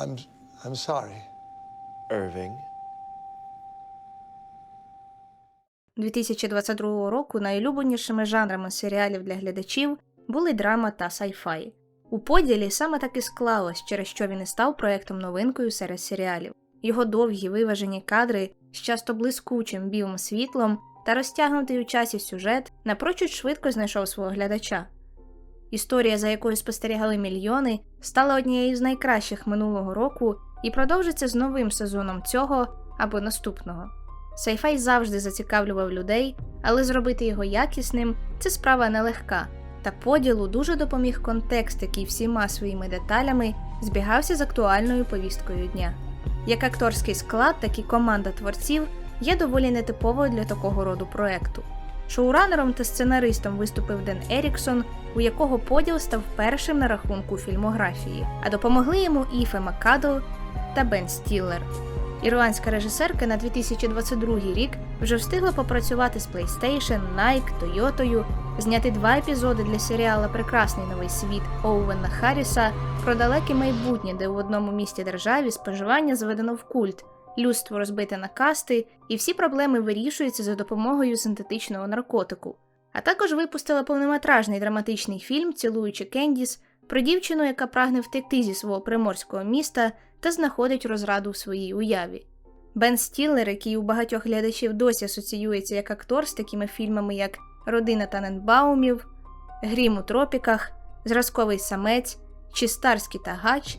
I'm, I'm sorry. Irving. 2022 року найулюбленішими жанрами серіалів для глядачів були драма та сайфай. У поділі саме так і склалось, через що він і став проектом новинкою серед серіалів. Його довгі виважені кадри з часто блискучим білим світлом та розтягнутий у часі сюжет напрочуд швидко знайшов свого глядача. Історія, за якою спостерігали мільйони, стала однією з найкращих минулого року і продовжиться з новим сезоном цього або наступного. Сайфай завжди зацікавлював людей, але зробити його якісним це справа нелегка. Та поділу дуже допоміг контекст, який всіма своїми деталями збігався з актуальною повісткою дня. Як акторський склад, так і команда творців є доволі нетиповою для такого роду проекту. Шоуранером та сценаристом виступив Ден Еріксон, у якого поділ став першим на рахунку фільмографії, а допомогли йому Іфе Макадл та Бен Стіллер. Ірландська режисерка на 2022 рік вже встигла попрацювати з PlayStation, Nike, Toyota, зняти два епізоди для серіала Прекрасний новий світ Оуена Харріса про далеке майбутнє, де в одному місті державі споживання зведено в культ, людство розбите на касти, і всі проблеми вирішуються за допомогою синтетичного наркотику. А також випустила повнометражний драматичний фільм Цілуючи Кендіс про дівчину, яка прагне втекти зі свого приморського міста та знаходить розраду в своїй уяві. Бен Стіллер, який у багатьох глядачів досі асоціюється як актор з такими фільмами, як Родина Таненбаумів, Грім у тропіках, Зразковий самець чи Старський та Гач,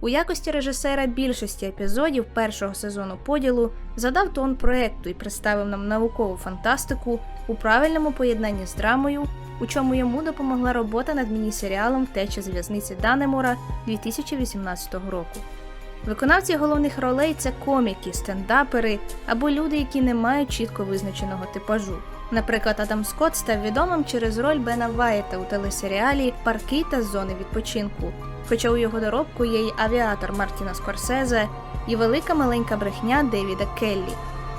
у якості режисера більшості епізодів першого сезону поділу задав тон проекту і представив нам наукову фантастику у правильному поєднанні з драмою, у чому йому допомогла робота над міні-серіалом Втеча з в'язниці Данемора 2018 року. Виконавці головних ролей це коміки, стендапери або люди, які не мають чітко визначеного типажу. Наприклад, Адам Скотт став відомим через роль Бена Вайта у телесеріалі Парки та зони відпочинку. Хоча у його доробку є й авіатор Мартіна Скорсезе і велика маленька брехня Девіда Келлі.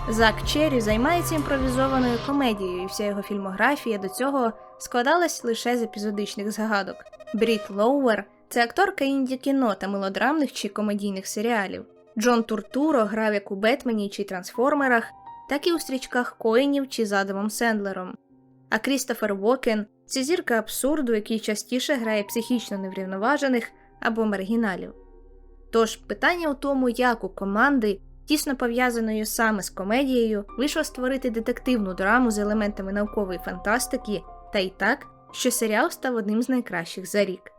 Зак Черрі займається імпровізованою комедією, і вся його фільмографія до цього складалась лише з епізодичних згадок. Бріт Лоуер це акторка інді кіно та мелодрамних чи комедійних серіалів. Джон Туртуро грав як у Бетмені чи Трансформерах, так і у стрічках Коїнів чи з Адамом Сендлером. А Крістофер Уокен це зірка абсурду, який частіше грає психічно неврівноважених або маргіналів. Тож питання у тому, як у команди, тісно пов'язаної саме з комедією, вийшло створити детективну драму з елементами наукової фантастики, та й так, що серіал став одним з найкращих за рік.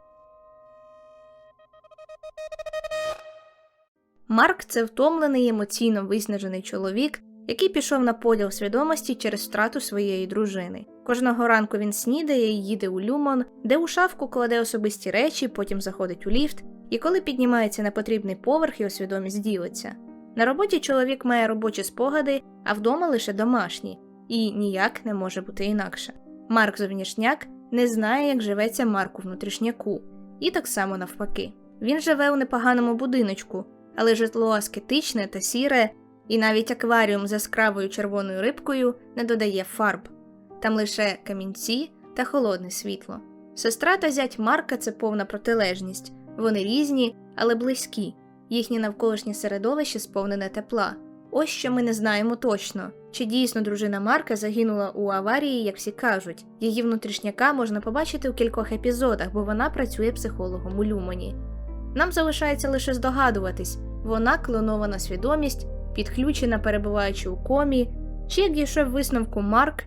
Марк це втомлений емоційно виснажений чоловік, який пішов на поділ свідомості через втрату своєї дружини. Кожного ранку він снідає і їде у Люмон, де у шафку кладе особисті речі, потім заходить у ліфт, і коли піднімається на потрібний поверх, його свідомість ділиться. На роботі чоловік має робочі спогади, а вдома лише домашні, і ніяк не може бути інакше. Марк зовнішняк не знає, як живеться Марку внутрішняку, і так само навпаки. Він живе у непоганому будиночку, але житло аскетичне та сіре, і навіть акваріум з яскравою червоною рибкою не додає фарб. Там лише камінці та холодне світло. Сестра та зять Марка це повна протилежність. Вони різні, але близькі. Їхнє навколишнє середовище сповнене тепла. Ось що ми не знаємо точно, чи дійсно дружина Марка загинула у аварії, як всі кажуть. Її внутрішняка можна побачити у кількох епізодах, бо вона працює психологом у Люмоні. Нам залишається лише здогадуватись, вона клонована свідомість, підключена, перебуваючи у комі, чи як дійшов висновку Марк.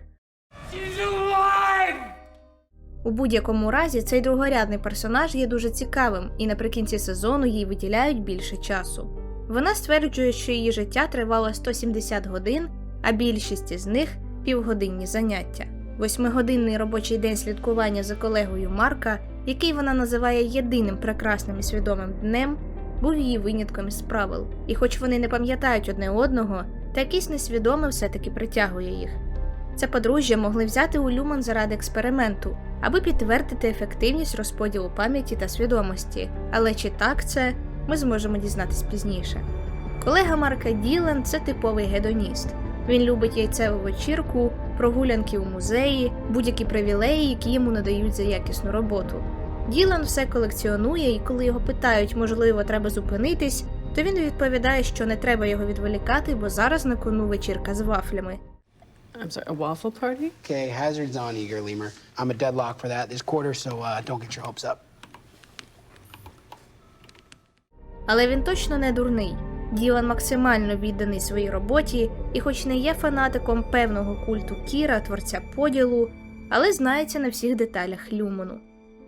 У будь-якому разі цей другорядний персонаж є дуже цікавим, і наприкінці сезону їй виділяють більше часу. Вона стверджує, що її життя тривало 170 годин, а більшість із них півгодинні заняття. Восьмигодинний робочий день слідкування за колегою Марка, який вона називає єдиним прекрасним і свідомим днем, був її винятком із правил. І хоч вони не пам'ятають одне одного, та якийсь несвідомий все-таки притягує їх. Це подружжя могли взяти у Люман заради експерименту, аби підтвердити ефективність розподілу пам'яті та свідомості. Але чи так це, ми зможемо дізнатись пізніше. Колега Марка Ділен це типовий гедоніст. Він любить яйцеву вечірку, прогулянки у музеї, будь-які привілеї, які йому надають за якісну роботу. Ділан все колекціонує, і коли його питають, можливо, треба зупинитись, то він відповідає, що не треба його відволікати, бо зараз на кону вечірка з вафлями. I'm sorry, a waffle party? Okay, hazards on, Eager Lemur. I'm a deadlock for that this quarter, so uh, don't get your hopes up. Але він точно не дурний. Ділан максимально відданий своїй роботі і, хоч не є фанатиком певного культу Кіра, творця поділу, але знається на всіх деталях Люмону.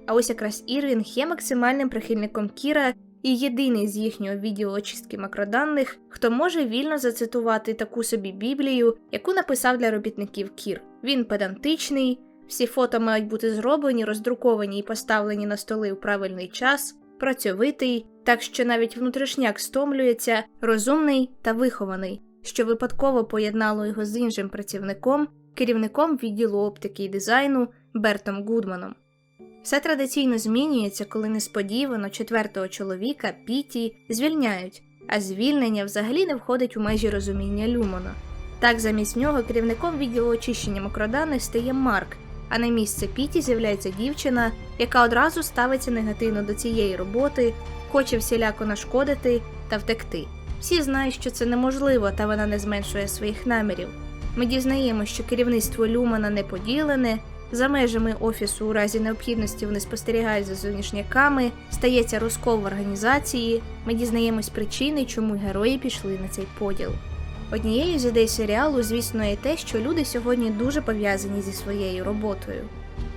А ось якраз Ірвінг є максимальним прихильником Кіра і єдиний з їхнього відділу очистки макроданних, хто може вільно зацитувати таку собі біблію, яку написав для робітників Кір. Він педантичний, всі фото мають бути зроблені, роздруковані і поставлені на столи у правильний час, працьовитий, так що навіть внутрішняк стомлюється, розумний та вихований, що випадково поєднало його з іншим працівником, керівником відділу оптики і дизайну Бертом Гудманом. Все традиційно змінюється, коли несподівано четвертого чоловіка Піті звільняють, а звільнення взагалі не входить у межі розуміння Люмона. Так, замість нього керівником відділу очищення макроданих стає Марк, а на місце Піті з'являється дівчина, яка одразу ставиться негативно до цієї роботи, хоче всіляко нашкодити та втекти. Всі знають, що це неможливо, та вона не зменшує своїх намірів. Ми дізнаємося, що керівництво Люмана не поділене, за межами офісу у разі необхідності вони спостерігають за зовнішняками, стається розкол в організації. Ми дізнаємось причини, чому герої пішли на цей поділ. Однією з ідей серіалу, звісно, є те, що люди сьогодні дуже пов'язані зі своєю роботою.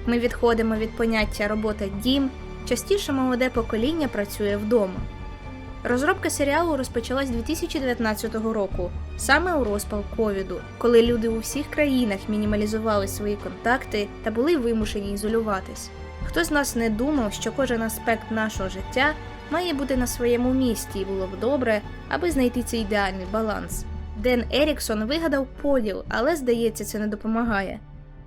Ми відходимо від поняття робота дім, частіше молоде покоління працює вдома. Розробка серіалу розпочалась 2019 року, саме у розпал ковіду, коли люди у всіх країнах мінімалізували свої контакти та були вимушені ізолюватись. Хто з нас не думав, що кожен аспект нашого життя має бути на своєму місці, і було б добре, аби знайти цей ідеальний баланс. Ден Еріксон вигадав поділ, але здається, це не допомагає.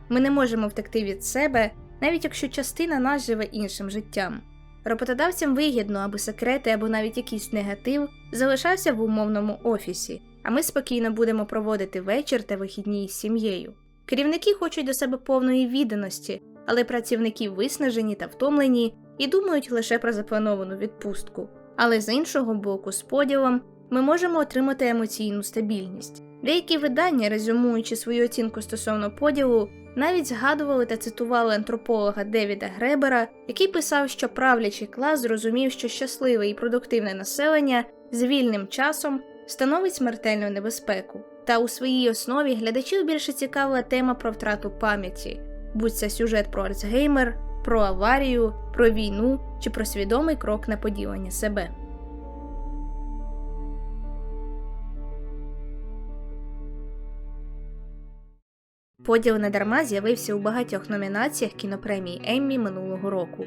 Ми не можемо втекти від себе, навіть якщо частина нас живе іншим життям. Роботодавцям вигідно, аби секрети або навіть якийсь негатив залишався в умовному офісі, а ми спокійно будемо проводити вечір та вихідні із сім'єю. Керівники хочуть до себе повної відданості, але працівники виснажені та втомлені і думають лише про заплановану відпустку. Але з іншого боку, з поділом ми можемо отримати емоційну стабільність. Деякі видання, резюмуючи свою оцінку стосовно поділу, навіть згадували та цитували антрополога Девіда Гребера, який писав, що правлячий клас зрозумів, що щасливе і продуктивне населення з вільним часом становить смертельну небезпеку. Та у своїй основі глядачів більше цікавила тема про втрату пам'яті, будь це сюжет про Альцгеймер, про аварію, про війну чи про свідомий крок на поділення себе. Поділ недарма з'явився у багатьох номінаціях кінопремії Еммі минулого року.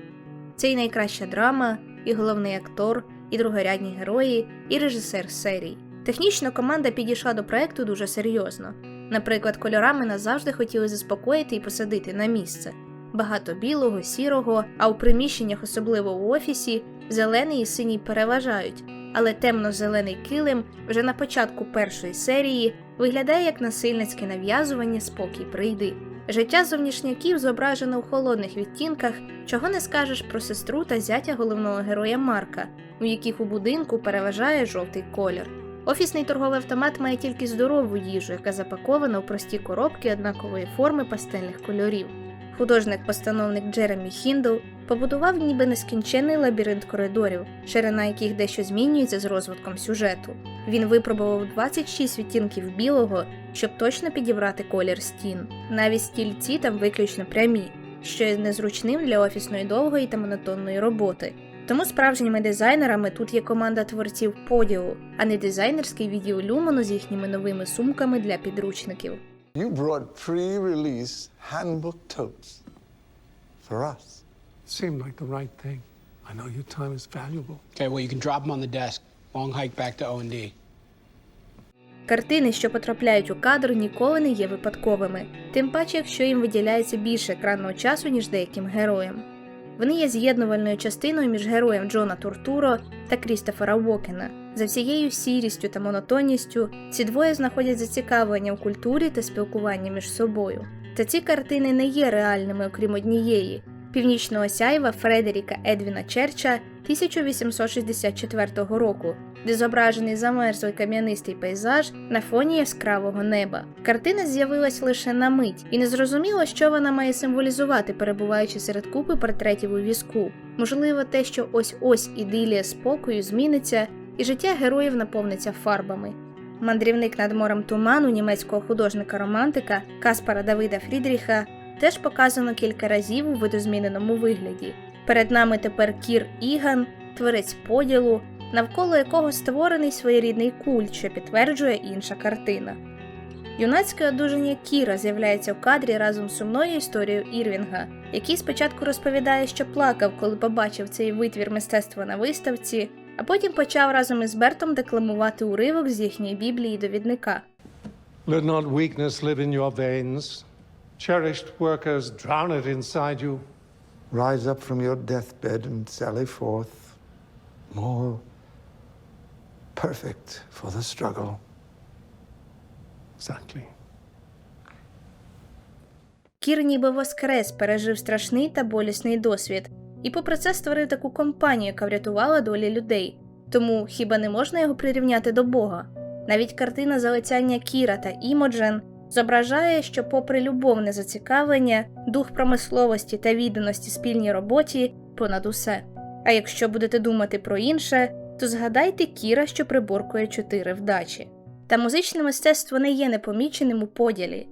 Це і найкраща драма, і головний актор, і другорядні герої, і режисер серій. Технічно команда підійшла до проекту дуже серйозно. Наприклад, кольорами назавжди хотіли заспокоїти і посадити на місце. Багато білого, сірого, а у приміщеннях, особливо у офісі, зелений і синій переважають, але темно-зелений килим вже на початку першої серії виглядає як насильницьке нав'язування спокій прийди. Життя зовнішняків зображено у холодних відтінках, чого не скажеш про сестру та зятя головного героя Марка, у яких у будинку переважає жовтий колір. Офісний торговий автомат має тільки здорову їжу, яка запакована у прості коробки однакової форми пастельних кольорів. Художник-постановник Джеремі Хіндл побудував ніби нескінченний лабіринт коридорів, ширина яких дещо змінюється з розвитком сюжету. Він випробував 26 відтінків білого, щоб точно підібрати колір стін. Навіть стільці там виключно прямі, що є незручним для офісної довгої та монотонної роботи. Тому справжніми дизайнерами тут є команда творців поділу, а не дизайнерський відділ Люмону з їхніми новими сумками для підручників. You brought pre-release handbook totes for us. Seemed like the right thing. I know your time is valuable. Okay, well, you can drop them on the desk. Long hike back to O&D. Картини, що потрапляють у кадр, ніколи не є випадковими, тим паче, якщо їм виділяється більше екранного часу, ніж деяким героям. Вони є з'єднувальною частиною між героєм Джона Туртуро та Крістофера Уокена. За всією сірістю та монотонністю ці двоє знаходять зацікавлення в культурі та спілкуванні між собою. Та ці картини не є реальними, окрім однієї, Північного сяйва Фредеріка Едвіна Черча 1864 року, де зображений замерзлий кам'янистий пейзаж на фоні яскравого неба. Картина з'явилась лише на мить, і не зрозуміло, що вона має символізувати, перебуваючи серед купи портретів у візку. Можливо, те, що ось ось ідилія спокою зміниться, і життя героїв наповниться фарбами. Мандрівник над морем туману німецького художника-романтика Каспара Давида Фрідріха теж показано кілька разів у видозміненому вигляді. Перед нами тепер Кір Іган, творець поділу, навколо якого створений своєрідний культ, що підтверджує інша картина. Юнацьке одужання Кіра з'являється в кадрі разом з сумною історією Ірвінга, який спочатку розповідає, що плакав, коли побачив цей витвір мистецтва на виставці, а потім почав разом із Бертом декламувати уривок з їхньої біблії довідника. Let not weakness live in your veins. Cherished workers, drown it inside you. Rise up from your deathbed and sally forth, more perfect for the struggle. Exactly. Кір ніби воскрес, пережив страшний та болісний досвід, і попри це створив таку компанію, яка врятувала долі людей. Тому хіба не можна його прирівняти до Бога? Навіть картина залицяння Кіра та Імоджен зображає, що, попри любовне зацікавлення, дух промисловості та відданості спільній роботі понад усе. А якщо будете думати про інше, то згадайте Кіра, що приборкує чотири вдачі. Та музичне мистецтво не є непоміченим у поділі.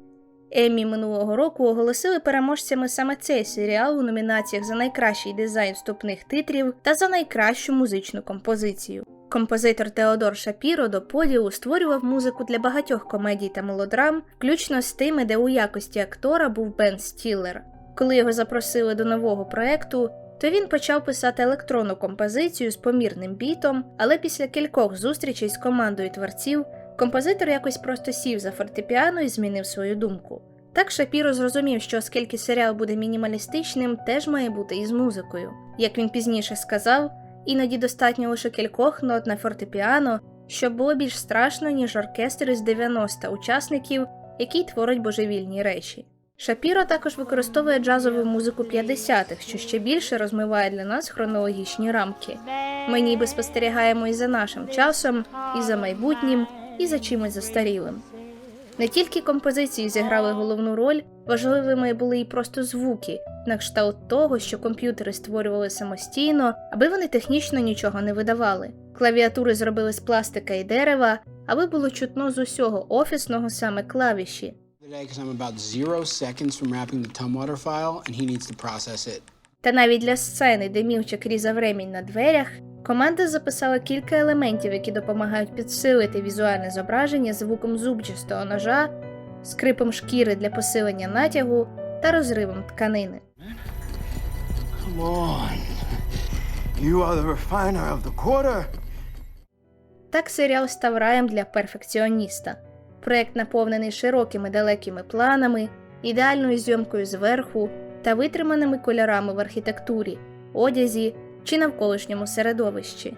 Еммі минулого року оголосили переможцями саме цей серіал у номінаціях за найкращий дизайн вступних титрів та за найкращу музичну композицію. Композитор Теодор Шапіро до поділу створював музику для багатьох комедій та мелодрам, включно з тими, де у якості актора був Бен Стіллер. Коли його запросили до нового проекту, то він почав писати електронну композицію з помірним бітом, але після кількох зустрічей з командою творців композитор якось просто сів за фортепіано і змінив свою думку. Так Шапіро зрозумів, що оскільки серіал буде мінімалістичним, теж має бути і з музикою. Як він пізніше сказав, іноді достатньо лише кількох нот на фортепіано, щоб було більш страшно, ніж оркестр із 90 учасників, який творить божевільні речі. Шапіро також використовує джазову музику 50-х, що ще більше розмиває для нас хронологічні рамки. Ми ніби спостерігаємо і за нашим часом, і за майбутнім, і за чимось застарілим. Не тільки композиції зіграли головну роль, важливими були і просто звуки, на кшталт того, що комп'ютери створювали самостійно, аби вони технічно нічого не видавали. Клавіатури зробили з пластика і дерева, аби було чутно з усього офісного саме клавіші. Today, because I'm about zero seconds from wrapping the Tumwater file, and he needs to process it. Та навіть для сцени, де Мілчик різав ремінь на дверях, команда записала кілька елементів, які допомагають підсилити візуальне зображення звуком зубчастого ножа, скрипом шкіри для посилення натягу та розривом тканини. Come on. You are the refiner of the quarter. Так серіал став раєм для перфекціоніста. Проект наповнений широкими далекими планами, ідеальною зйомкою зверху та витриманими кольорами в архітектурі, одязі чи навколишньому середовищі.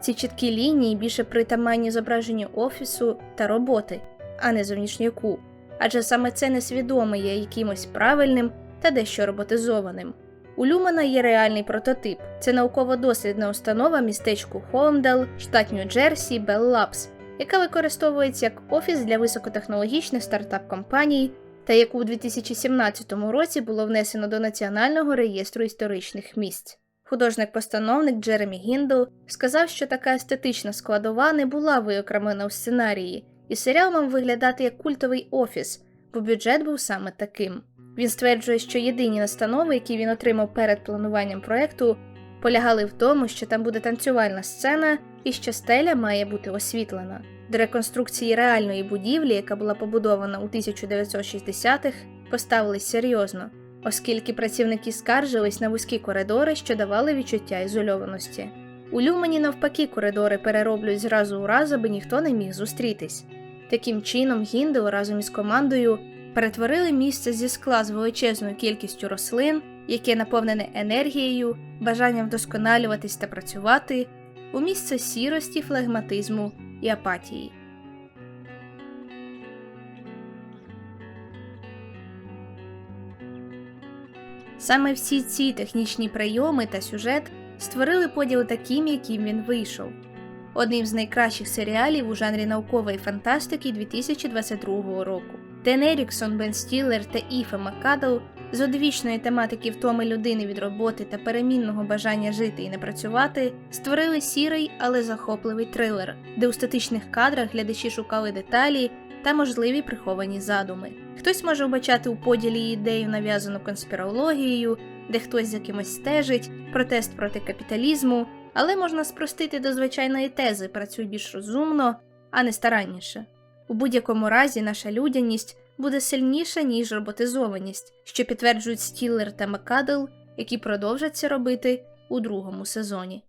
Ці чіткі лінії більше притаманні зображенню офісу та роботи, а не зовнішньоку, адже саме це несвідоме є якимось правильним та дещо роботизованим. У Люмана є реальний прототип. Це науково-дослідна установа містечку Холмдал, штат Нью-Джерсі, Bell Labs, яка використовується як офіс для високотехнологічних стартап-компаній та яку у 2017 році було внесено до Національного реєстру історичних місць. Художник-постановник Джеремі Гіндл сказав, що така естетична складова не була виокремлена у сценарії, і серіал мав виглядати як культовий офіс, бо бюджет був саме таким. Він стверджує, що єдині настанови, які він отримав перед плануванням проекту, полягали в тому, що там буде танцювальна сцена і що стеля має бути освітлена. До реконструкції реальної будівлі, яка була побудована у 1960-х, поставились серйозно, оскільки працівники скаржились на вузькі коридори, що давали відчуття ізольованості. У Люмені, навпаки, коридори перероблюють зразу у раз, аби ніхто не міг зустрітись. Таким чином, Гіндел разом із командою перетворили місце зі скла з величезною кількістю рослин, яке наповнене енергією, бажанням вдосконалюватись та працювати, у місце сірості, флегматизму і апатії. Саме всі ці технічні прийоми та сюжет створили поділ таким, яким він вийшов. Одним з найкращих серіалів у жанрі наукової фантастики 2022 року. Тен Еріксон, Бен Стілер та Іфе Маккадл з одвічної тематики втоми людини від роботи та перемінного бажання жити і не працювати створили сірий, але захопливий трилер, де у статичних кадрах глядачі шукали деталі та можливі приховані задуми. Хтось може вбачати у поділі ідею, нав'язану конспірологією, де хтось за кимось стежить, протест проти капіталізму, але можна спростити до звичайної тези працюй більш розумно, а не старанніше. У будь-якому разі наша людяність буде сильніша, ніж роботизованість, що підтверджують Стілер та Макадл, які продовжаться робити у другому сезоні.